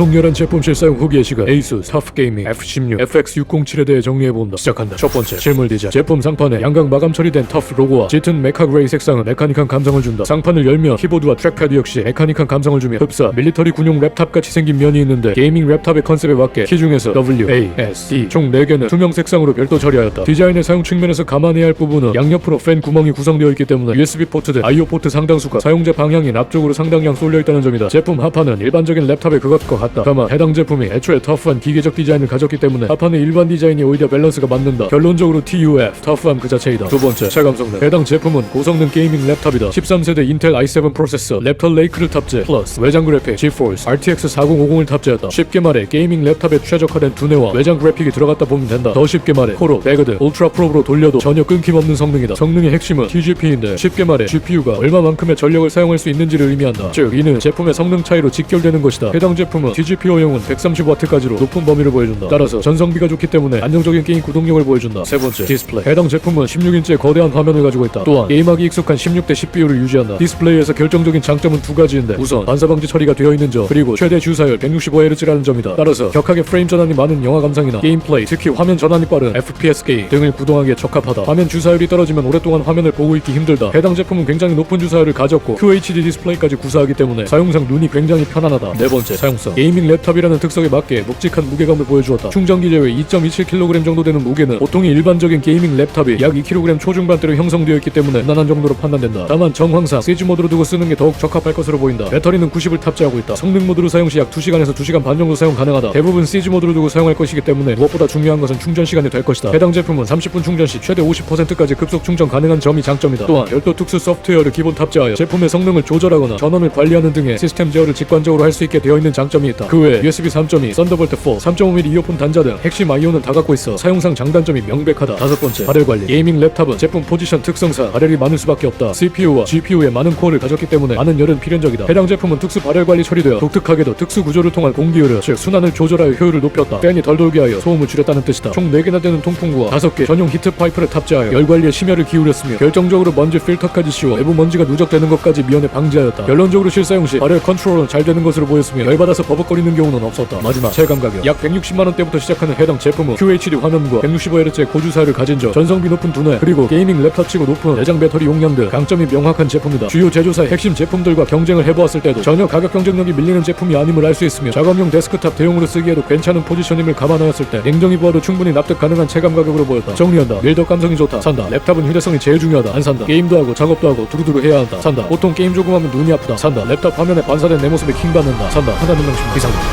통렬한 제품 실사용 후기 예시가 에이수, 타프게이밍, F16, FX607에 대해 정리해본다. 시작한다. 첫 번째 실물 디자인. 제품 상판에 양각 마감 처리된 터프 로고와 짙은 메카 그레이 색상은 메카닉한 감성을 준다. 상판을 열면 키보드와 트랙패드 역시 메카닉한 감성을 주며 흡사 밀리터리 군용 랩탑같이 생긴 면이 있는데 게이밍 랩탑의 컨셉에 맞게 키 중에서 W, A, S, D 총 4개는 투명 색상으로 별도 처리하였다. 디자인의 사용 측면에서 감안해야 할 부분은 양옆으로 팬 구멍이 구성되어 있기 때문에 USB 포트 등 IO 포트 상당수가 사용자 방향인 앞쪽으로 상당량 쏠려 있다는 점이다. 제품 하판은 일반적인 랩탑의 그것과 같 다. 다만. 해당 제품이 애초에 터프한 기계적 디자인을 가졌기 때문에 하판의 일반 디자인이 오히려 밸런스가 맞는다. 결론적으로 TUF 터프함 그 자체이다. 두 번째 체감 성능 해당 제품은 고성능 게이밍 랩탑이다. 13세대 인텔 i7 프로세서 랩터 레이크를 탑재 플러스 외장 그래픽 GeForce RTX 4050을 탑재했다. 쉽게 말해 게이밍 랩탑에 최적화된 두뇌와 외장 그래픽이 들어갔다 보면 된다. 더 쉽게 말해 코로 배그드 울트라 프로브로 돌려도 전혀 끊김없는 성능이다. 성능의 핵심은 TGP인데 쉽게 말해 GPU가 얼마만큼의 전력을 사용할 수 있는지를 의미한다. 즉 이는 제품의 성능 차이로 직결되는 것이다. 해당 제품은 TGPO용은 130W까지로 높은 범위를 보여준다. 따라서 전성비가 좋기 때문에 안정적인 게임 구동력을 보여준다. 세 번째 디스플레이. 해당 제품은 16인치의 거대한 화면을 가지고 있다. 또한 게임하기 익숙한 16대 10 비율을 유지한다. 디스플레이에서 결정적인 장점은 두 가지인데 우선 반사방지 처리가 되어 있는 점 그리고 최대 주사율 165Hz라는 점이다. 따라서 격하게 프레임 전환이 많은 영화 감상이나 게임 플레이 특히 화면 전환이 빠른 FPS 게임 등을 구동하기에 적합하다. 화면 주사율이 떨어지면 오랫동안 화면을 보고 있기 힘들다. 해당 제품은 굉장히 높은 주사율을 가졌고 QHD 디스플레이까지 구사하기 때문에 사용상 눈이 굉장히 편안하다. 네 번째 사용성 게이밍 랩탑이라는 특성에 맞게 묵직한 무게감을 보여주었다. 충전기 제외 2.27kg 정도 되는 무게는 보통의 일반적인 게이밍 랩탑이 약 2kg 초중반대로 형성되어 있기 때문에 무난한 정도로 판단된다. 다만 정황상 시즈 모드로 두고 쓰는 게 더욱 적합할 것으로 보인다. 배터리는 90을 탑재하고 있다. 성능 모드로 사용 시 약 2시간에서 2시간 반 정도 사용 가능하다. 대부분 시즈 모드로 두고 사용할 것이기 때문에 무엇보다 중요한 것은 충전 시간이 될 것이다. 해당 제품은 30분 충전 시 최대 50%까지 급속 충전 가능한 점이 장점이다. 또한 별도 특수 소프트웨어를 기본 탑재하여 제품의 성능을 조절하거나 전원을 관리하는 등의 시스템 제어를 직관적으로 할 수 있게 되어 있는 장점이 있다. 그 외에 USB 3.2, 썬더볼트 4, 3.5mm 이어폰 단자 등 핵심 아이오는 다 갖고 있어 사용상 장단점이 명백하다. 다섯 번째 발열 관리. 게이밍 랩탑은 제품 포지션 특성상 발열이 많을 수밖에 없다. CPU와 GPU에 많은 코어를 가졌기 때문에 많은 열은 필연적이다. 해당 제품은 특수 발열 관리 처리되어 독특하게도 특수 구조를 통한 공기율을 즉 순환을 조절하여 효율을 높였다. 팬이 덜 돌게 하여 소음을 줄였다는 뜻이다. 총 4개나 되는 통풍구와 5개 전용 히트 파이프를 탑재하여 열 관리에 심혈을 기울였으며 결정적으로 먼지 필터까지 씌워 외부 먼지가 누적되는 것까지 미연에 방지하였다. 결론적으로 실사용 시 발열 컨트롤은 잘 되는 것으로 보였으며 열받아서 버벅거리는 경우는 없었다. 마지막 체감 가격 약 160만원 대부터 시작하는 해당 제품은 QHD 화면과 165Hz의 고주사율을 가진 점 전성비 높은 두뇌 그리고 게이밍 랩탑치고 높은 내장 배터리 용량 등 강점이 명확한 제품이다. 주요 제조사의 핵심 제품들과 경쟁을 해보았을 때도 전혀 가격 경쟁력이 밀리는 제품이 아님을 알 수 있으며 작업용 데스크탑 대용으로 쓰기에도 괜찮은 포지셔닝을 감안하였을 때 냉정히 보아도 충분히 납득 가능한 체감 가격으로 보였다. 정리한다. 밀덕 감성이 좋다. 산다. 랩탑은 휴대성이 제일 중요하다. 안 산다. 게임도 하고 작업도 하고 두루두루 해야 한다. 산다. 보통 게임 조금 하면 눈이 아프다. 산다. 랩탑 화면에 반사된 내 모습에 킹받는다. 산다. 하나 는 명심 이상